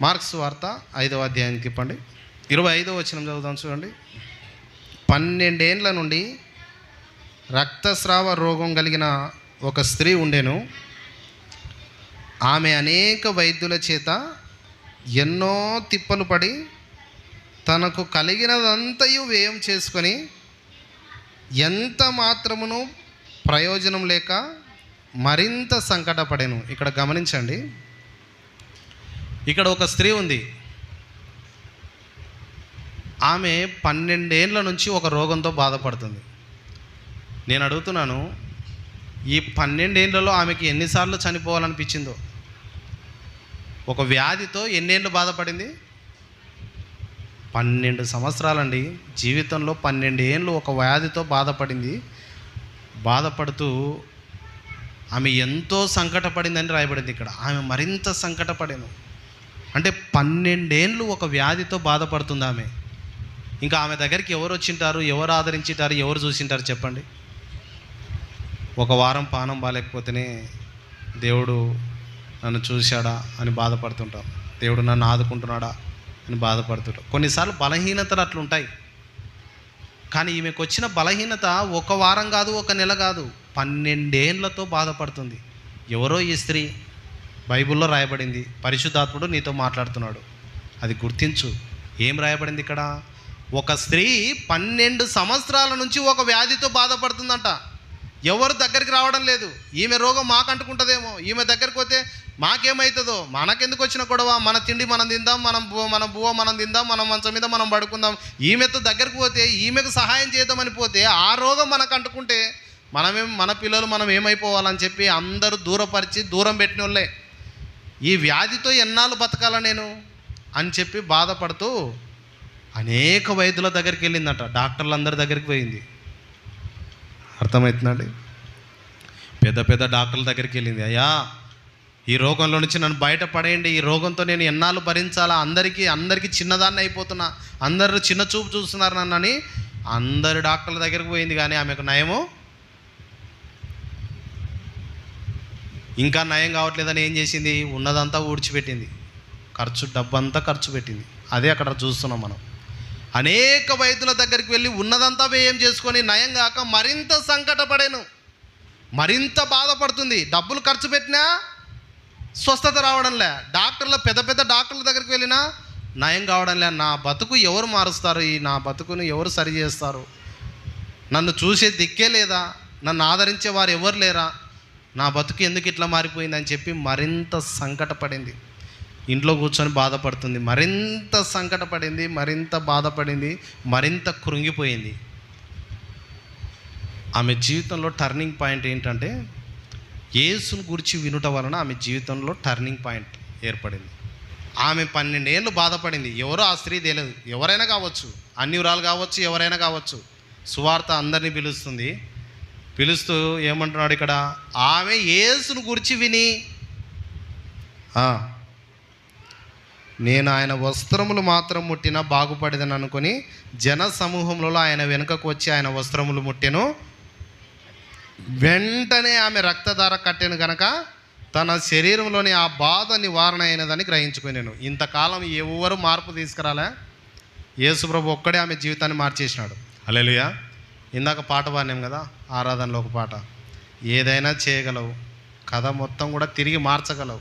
Marks వార్త ఐదవ అధ్యాయానికి ఇప్పండి. ఇరవై ఐదవ వచనం చదువుదాం చూడండి. పన్నెండేండ్ల నుండి రక్తస్రావ రోగం కలిగిన ఒక స్త్రీ ఉండెను. ఆమె అనేక వైద్యుల చేత ఎన్నో తిప్పలు పడి తనకు కలిగినదంతయు వ్యయం చేసుకొని ఎంత మాత్రమును ప్రయోజనం లేక మరింత సంకటపడెను. ఇక్కడ గమనించండి. ఇక్కడ ఒక స్త్రీ ఉంది. ఆమె పన్నెండేళ్ళ నుంచి ఒక రోగంతో బాధపడుతుంది. నేను అడుగుతున్నాను ఈ పన్నెండేళ్ళలో ఆమెకి ఎన్నిసార్లు చనిపోవాలనిపించిందో? ఒక వ్యాధితో ఎన్నేళ్ళు బాధపడింది? పన్నెండు సంవత్సరాలండి. జీవితంలో పన్నెండు ఏళ్ళు ఒక వ్యాధితో బాధపడింది. బాధపడుతూ ఆమె ఎంతో సంకటపడిందని రాయబడింది ఇక్కడ. ఆమె మరింత సంకటపడేను. అంటే పన్నెండేళ్ళు ఒక వ్యాధితో బాధపడుతుంది ఆమె. ఇంకా ఆమె దగ్గరికి ఎవరు వచ్చింటారు ఎవరు ఆదరించింటారు ఎవరు చూసింటారు చెప్పండి. ఒక వారం పానం బాగాలేకపోతేనే దేవుడు నన్ను చూశాడా అని బాధపడుతుంటాం. దేవుడు నన్ను ఆదుకుంటున్నాడా అని బాధపడుతుంటాం. కొన్నిసార్లు బలహీనతలు అట్లుంటాయి కానీ ఈమెకు వచ్చిన బలహీనత ఒక వారం కాదు ఒక నెల కాదు పన్నెండేళ్ళతో బాధపడుతుంది. ఎవరో ఈ స్త్రీ బైబిల్లో రాయబడింది పరిశుద్ధాత్ముడు నీతో మాట్లాడుతున్నాడు. అది గుర్తించు. ఏం రాయబడింది ఇక్కడ? ఒక స్త్రీ పన్నెండు సంవత్సరాల నుంచి ఒక వ్యాధితో బాధపడుతుందంట. ఎవరు దగ్గరికి రావడం లేదు. ఈమె రోగం మాకు అంటుకుంటుందేమో ఈమె దగ్గరికి పోతే మాకేమవుతుందో మనకెందుకు వచ్చిన గొడవ? మన తిండి మనం తిందాం మనం మన బువ్వ మనం తిందాం మనం మంచం మీద మనం పడుకుందాం. ఈమెతో దగ్గరికి పోతే ఈమెకు సహాయం చేద్దామని పోతే ఆ రోగం మనకు అంటుకుంటే మనమేం మన పిల్లలు మనం ఏమైపోవాలని చెప్పి అందరూ దూరపరిచి దూరం పెట్టిన వాళ్ళే ఈ వ్యాధితో ఎన్నాళ్ళు బతకాలా నేను? అని చెప్పి బాధపడుతూ అనేక వైద్యుల దగ్గరికి వెళ్ళిందట. డాక్టర్లందరి దగ్గరికి పోయింది. అర్థమవుతుందండి పెద్ద పెద్ద డాక్టర్ల దగ్గరికి వెళ్ళింది. అయ్యా ఈ రోగంలో నుంచి నన్ను బయట పడేయండి. ఈ రోగంతో నేను ఎన్నాళ్ళు భరించాలా? అందరికీ అందరికీ చిన్నదాన్ని అయిపోతున్నా. అందరూ చిన్న చూపు చూస్తున్నారు నన్ను అని అందరు డాక్టర్ల దగ్గరికి పోయింది. కానీ ఆమెకు నయము ఇంకా నయం కావట్లేదని ఏం చేసింది? ఉన్నదంతా ఊడ్చిపెట్టింది. ఖర్చు డబ్బంతా ఖర్చు పెట్టింది. అదే అక్కడ చూస్తున్నాం మనం. అనేక వైద్యుల దగ్గరికి వెళ్ళి ఉన్నదంతా వ్యయం చేసుకొని నయం కాక మరింత సంకటపడాను. మరింత బాధపడుతుంది. డబ్బులు ఖర్చు పెట్టినా స్వస్థత రావడంలే డాక్టర్ల పెద్ద పెద్ద డాక్టర్ల దగ్గరికి వెళ్ళినా నయం కావడంలే నా బతుకు ఎవరు మారుస్తారు? ఈ నా బతుకును ఎవరు సరి చేస్తారు? నన్ను చూసే దిక్కే లేదా? నన్ను ఆదరించే వారు ఎవరు లేరా? నా బతుకు ఎందుకు ఇట్లా మారిపోయిందని చెప్పి మరింత సంకటపడింది. ఇంట్లో కూర్చొని బాధపడుతుంది. మరింత సంకటపడింది మరింత బాధపడింది మరింత కృంగిపోయింది. ఆమె జీవితంలో టర్నింగ్ పాయింట్ ఏంటంటే యేసును గురించి వినుట వలన ఆమె జీవితంలో టర్నింగ్ పాయింట్ ఏర్పడింది. ఆమె పన్నెండేళ్ళు బాధపడింది. ఎవరో ఆ స్త్రీ తెలియదు. ఎవరైనా కావచ్చు. అన్యురాలు కావచ్చు ఎవరైనా కావచ్చు. సువార్త అందరినీ పిలుస్తుంది. పిలుస్తూ ఏమంటున్నాడు ఇక్కడ? ఆమె యేసును గురించి విని నేను ఆయన వస్త్రములు మాత్రం ముట్టినా బాగుపడదని అనుకుని జన సమూహంలో ఆయన వెనుకకు వచ్చి ఆయన వస్త్రములు ముట్టెను. వెంటనే ఆమె రక్తధార కట్టెను కనుక తన శరీరంలోని ఆ బాధ నివారణ అయినదని గ్రహించుకునేను. ఇంతకాలం ఎవరు మార్పు తీసుకురాలే? యేసుప్రభు ఒక్కడే ఆమె జీవితాన్ని మార్చేసినాడు. అలెలుయా ఇందాక పాట పాడినాం కదా ఆరాధనలో ఒక పాట. ఏదైనా చేయగలవు కథ మొత్తం కూడా తిరిగి మార్చగలవు.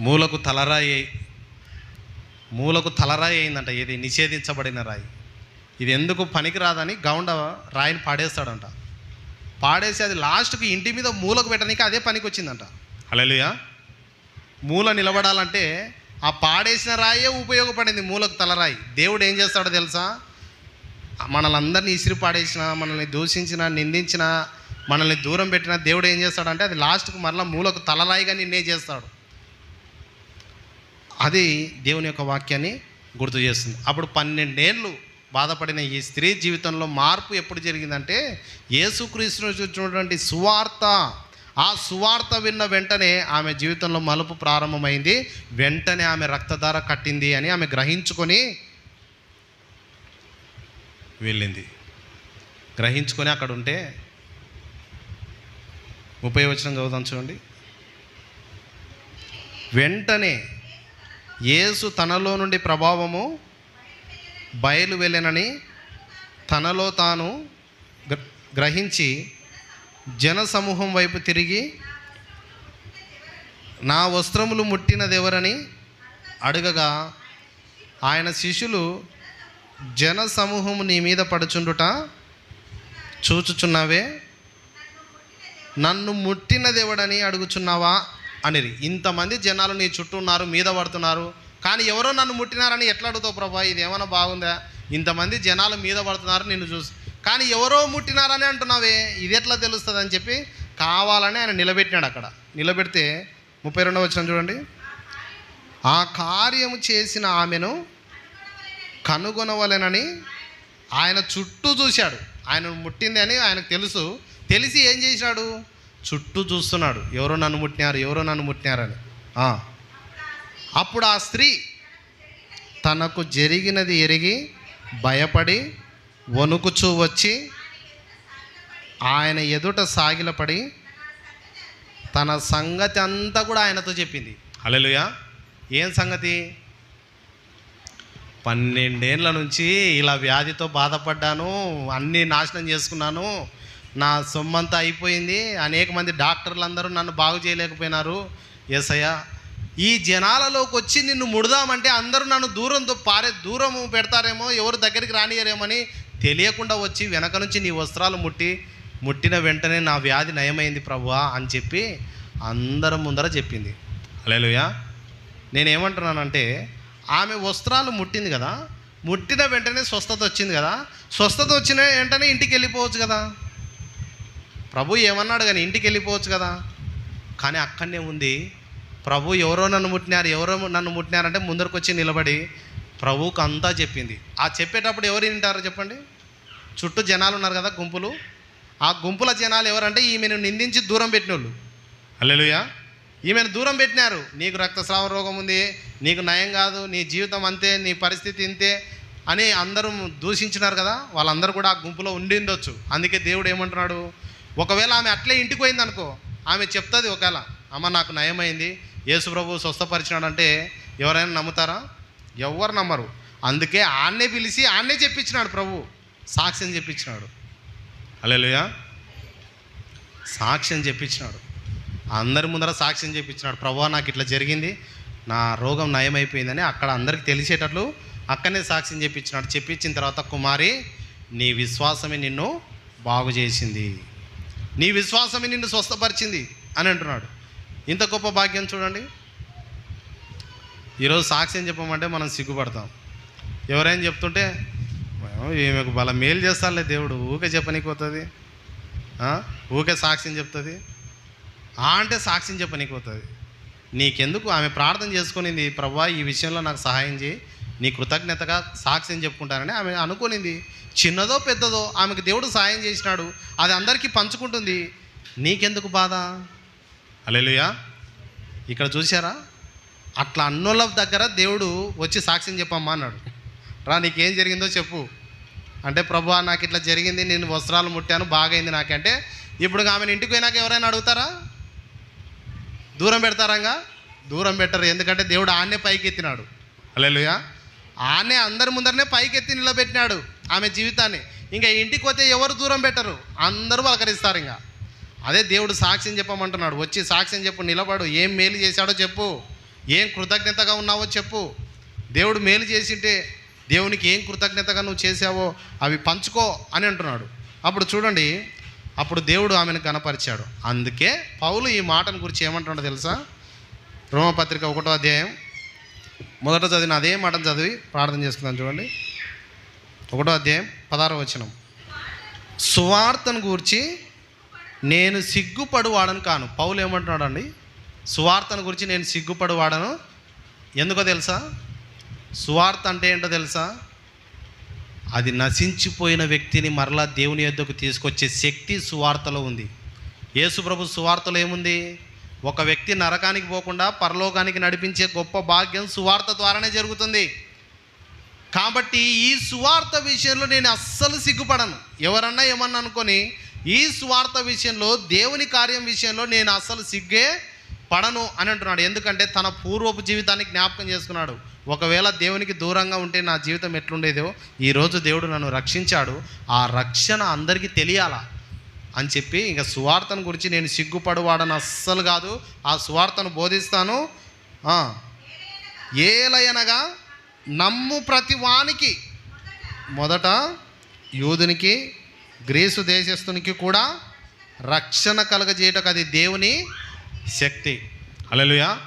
మూలకు తలరాయి అయి- మూలకు తలరాయి అయిందంట ఇది నిషేధించబడిన రాయి. ఇది ఎందుకు పనికిరాదని గౌండ రాయిని పాడేస్తాడంట. పాడేసి అది లాస్ట్కి ఇంటి మీద మూలకు పెట్టడానికి అదే పనికి వచ్చిందంట. హల్లెలూయా. మూల నిలబడాలంటే ఆ పాడేసిన రాయే ఉపయోగపడింది మూలకు తలరాయి. దేవుడు ఏం చేస్తాడో తెలుసా? మనల్ని అందరినీ ఇసిరి పాడేసిన మనల్ని దూషించిన నిందించిన మనల్ని దూరం పెట్టిన దేవుడు ఏం చేస్తాడంటే అది లాస్ట్కు మరలా మూలకు తలరాయిగా నిన్నే చేస్తాడు. అది దేవుని యొక్క వాక్యాన్ని గుర్తు చేస్తుంది. అప్పుడు పన్నెండేళ్ళు బాధపడిన ఈ స్త్రీ జీవితంలో మార్పు ఎప్పుడు జరిగిందంటే యేసుక్రీస్తును చూసినటువంటి సువార్త ఆ సువార్త విన్న వెంటనే ఆమె జీవితంలో మలుపు ప్రారంభమైంది. వెంటనే ఆమె రక్తధార కట్టింది అని ఆమె గ్రహించుకొని వెళ్ళింది. గ్రహించుకొని అక్కడ ఉంటే ముప్పై వచనం చదువుదాం చూడండి. వెంటనే యేసు తనలో నుండి ప్రభావము బయలు వెళ్ళనని తనలో తాను గ్రహించి జన సమూహం వైపు తిరిగి నా వస్త్రములు ముట్టినదెవరని అడగగా ఆయన శిష్యులు జన సమూహము నీ మీద పడుచుండుట చూచుచున్నావే? నన్ను ముట్టినదేవడని అడుగుచున్నావా? అనేది ఇంతమంది జనాలు నీ చుట్టూ ఉన్నారు మీద పడుతున్నారు. కానీ ఎవరో నన్ను ముట్టినారని ఎట్లా అడుగుతావు ప్రభా? ఇది ఏమైనా బాగుందా? ఇంతమంది జనాలు మీద పడుతున్నారు నిన్ను చూసి. కానీ ఎవరో ముట్టినారని అంటున్నావే? ఇది ఎట్లా తెలుస్తుంది అని చెప్పి కావాలని ఆయన నిలబెట్టినాడు అక్కడ. నిలబెడితే ముప్పై రెండవ వచ్చిన చూడండి. ఆ కార్యము చేసిన ఆమెను కనుగొనవలెనని ఆయన చుట్టూ చూశాడు. ఆయన ముట్టింది అని ఆయనకు తెలుసు. తెలిసి ఏం చేశాడు చుట్టూ చూస్తున్నాడు. ఎవరో నన్ను ముట్టినారు ఎవరో నన్ను ముట్టినారని. అప్పుడు ఆ స్త్రీ తనకు జరిగినది ఎరిగి భయపడి వణుకుచూ వచ్చి ఆయన ఎదుట సాగిలపడి తన సంగతి అంతా కూడా ఆయనతో చెప్పింది. హల్లెలూయా. ఏం సంగతి? పన్నెండేళ్ళ నుంచి ఇలా వ్యాధితో బాధపడ్డాను అన్నీ నాశనం చేసుకున్నాను. నా సొమ్మంతా అయిపోయింది. అనేక మంది డాక్టర్లు అందరూ నన్ను బాగు చేయలేకపోయినారు. ఏసయ్య ఈ జనాలలోకి వచ్చి నిన్ను ముడదామంటే అందరూ నన్ను దూరంతో పారే దూరం పెడతారేమో ఎవరు దగ్గరికి రానియరేమని తెలియకుండా వచ్చి వెనక నుంచి నీ వస్త్రాలు ముట్టి ముట్టిన వెంటనే నా వ్యాధి నయమైంది ప్రభువా అని చెప్పి అందరం ముందర చెప్పింది. అలేలుయా నేనేమంటున్నానంటే ఆమె వస్త్రాలు ముట్టింది కదా ముట్టిన వెంటనే స్వస్థత వచ్చింది కదా స్వస్థత వచ్చిన వెంటనే ఇంటికి వెళ్ళిపోవచ్చు కదా. ప్రభు ఏమన్నాడు కానీ ఇంటికి వెళ్ళిపోవచ్చు కదా. కానీ అక్కడనే ఉంది. ప్రభు ఎవరో నన్ను ముట్టినారు ఎవరో నన్ను ముట్టినారంటే ముందరకు వచ్చి నిలబడి ప్రభువుకు అంతా చెప్పింది. ఆ చెప్పేటప్పుడు ఎవరు వింటారో చెప్పండి? చుట్టూ జనాలు ఉన్నారు కదా గుంపులు. ఆ గుంపుల జనాలు ఎవరంటే ఈమెను నిందించి దూరం పెట్టిన వాళ్ళు అల్లెలుయా ఈమెను దూరం పెట్టినారు. నీకు రక్తస్రావ రోగం ఉంది నీకు నయం కాదు నీ జీవితం అంతే నీ పరిస్థితి ఇంతే అని అందరూ దూషించినారు కదా. వాళ్ళందరూ కూడా ఆ గుంపులో ఉండిండొచ్చు. అందుకే దేవుడు ఏమంటున్నాడు? ఒకవేళ ఆమె అట్లే ఇంటికి పోయింది అనుకో ఆమె చెప్తుంది ఒకవేళ అమ్మ నాకు నయమైంది యేసు ప్రభు స్వస్థపరిచినాడంటే ఎవరైనా నమ్ముతారా? ఎవరు నమ్మరు. అందుకే ఆన్నే పిలిచి ఆన్నే చెప్పించినాడు ప్రభు. సాక్ష్యం చెప్పించినాడు. అలెలుయా సాక్ష్యం చెప్పించినాడు. అందరి ముందర సాక్ష్యం చెప్పించినాడు ప్రభు నాకు ఇట్లా జరిగింది. నా రోగం నయమైపోయిందని అక్కడ అందరికి తెలిసేటట్లు అక్కడనే సాక్ష్యం చెప్పించినాడు చెప్పించిన తర్వాత కుమారి నీ విశ్వాసమే నిన్ను బాగు చేసింది. నీ విశ్వాసమే నిన్ను స్వస్థపరిచింది అని అంటున్నాడు. ఇంత గొప్ప భాగ్యం చూడండి. ఈరోజు సాక్ష్యం చెప్పమంటే మనం సిగ్గుపడతాం. ఎవరైనా చెప్తుంటే ఈమెకు బల మేలు చేస్తానులే దేవుడు ఊకే చెప్పనీకి పోతుంది. ఊకే సాక్ష్యం చెప్తుంది. ఆ అంటే సాక్ష్యం చెప్పనీకి నీకెందుకు? ఆమె ప్రార్థన చేసుకునింది ప్రభా ఈ విషయంలో నాకు సహాయం చేయి. నీ కృతజ్ఞతగా సాక్ష్యం చెప్పుకుంటానని ఆమె అనుకునింది. చిన్నదో పెద్దదో ఆమెకు దేవుడు సహాయం చేసినాడు. అది అందరికీ పంచుకుంటుంది. నీకెందుకు బాధ? అలెలుయా ఇక్కడ చూసారా అట్లా అన్నోళ్ళ దగ్గర దేవుడు వచ్చి సాక్ష్యం చెప్పమ్మా అన్నాడు. రా నీకేం జరిగిందో చెప్పు. అంటే ప్రభు నాకు ఇట్లా జరిగింది. నేను వస్త్రాలు ముట్టాను. బాగైంది నాకంటే. ఇప్పుడు ఆమెను ఇంటికి పోయినాక ఎవరైనా అడుగుతారా? దూరం పెడతారంగా? దూరం పెట్టరు. ఎందుకంటే దేవుడు ఆనే పైకి ఎత్తినాడు అలెలుయా ఆనే అందరి ముందరనే పైకి ఎత్తి నిలబెట్టినాడు ఆమె జీవితాన్ని. ఇంకా ఇంటికి పోతే ఎవరు దూరం పెట్టరు? అందరూ పలకరిస్తారు ఇంకా. అదే దేవుడు సాక్ష్యం చెప్పమంటున్నాడు. వచ్చి సాక్ష్యం చెప్పు నిలబడు. ఏం మేలు చేశాడో చెప్పు. ఏం కృతజ్ఞతగా ఉన్నావో చెప్పు. దేవుడు మేలు చేసింటే దేవునికి ఏం కృతజ్ఞతగా నువ్వు చేసావో అవి పంచుకో అని అంటున్నాడు. అప్పుడు చూడండి అప్పుడు దేవుడు ఆమెను కనపరిచాడు. అందుకే పౌలు ఈ మాటను గురించి ఏమంటాడో తెలుసా? రోమపత్రిక ఒకటో అధ్యాయం. మొదట చదివిన అదే మాటను చదివి ప్రార్థన చేసుకుందాం చూడండి. ఒకటో అధ్యాయం పదారో వచనం. సువార్తను గూర్చి నేను సిగ్గుపడువాడను కాను. పౌలు ఏమంటున్నాడండి? సువార్తను గురించి నేను సిగ్గుపడువాడను. ఎందుకో తెలుసా? సువార్త అంటే ఏంటో తెలుసా? అది నశించిపోయిన వ్యక్తిని మరలా దేవుని యొద్దకు తీసుకొచ్చే శక్తి సువార్తలో ఉంది. యేసుప్రభు సువార్తలో ఏముంది? ఒక వ్యక్తి నరకానికి పోకుండా పరలోకానికి నడిపించే గొప్ప భాగ్యం సువార్త ద్వారానే జరుగుతుంది. కాబట్టి ఈ సువార్త విషయంలో నేను అస్సలు సిగ్గుపడను. ఎవరన్నా ఏమన్నా అనుకొని ఈ స్వార్థ విషయంలో దేవుని కార్యం విషయంలో నేను అస్సలు సిగ్గే పడను అని అంటున్నాడు. ఎందుకంటే తన పూర్వపు జీవితాన్ని జ్ఞాపకం చేసుకున్నాడు. ఒకవేళ దేవునికి దూరంగా ఉంటే నా జీవితం ఎట్లుండేదో ఈరోజు దేవుడు నన్ను రక్షించాడు. ఆ రక్షణ అందరికీ తెలియాలా అని చెప్పి ఇంకా సువార్తను గురించి నేను సిగ్గుపడువాడని అస్సలు కాదు. ఆ సువార్తను బోధిస్తాను. ఏలయనగా నమ్ము ప్రతి వానికి మొదట యూదునికి గ్రీసు దేశస్థునికి కూడా రక్షణ కలగజేయటకు అది దేవుని శక్తి. అలలుయా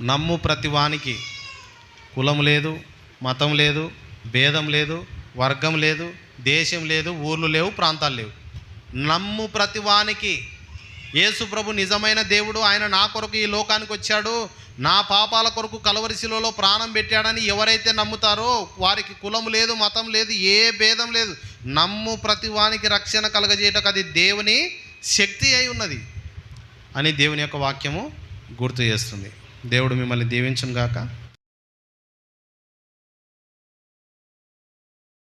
నమ్ము ప్రతి వానికి. కులం లేదు మతం లేదు భేదం లేదు వర్గం లేదు దేశం లేదు ఊర్లు లేవు ప్రాంతాలు లేవు. నమ్ము ప్రతి వానికి. నిజమైన దేవుడు ఆయన నా కొరకు ఈ లోకానికి వచ్చాడు. నా పాపాల కొరకు కలవరిశిలలో ప్రాణం పెట్టాడని ఎవరైతే నమ్ముతారో వారికి కులం లేదు మతం లేదు ఏ భేదం లేదు. నమ్ము ప్రతి వానికి రక్షణ కలగజేయటకు అది దేవుని శక్తి అయి ఉన్నది అని దేవుని యొక్క వాక్యము గుర్తు చేస్తుంది. దేవుడు మిమ్మల్ని దీవించును గాక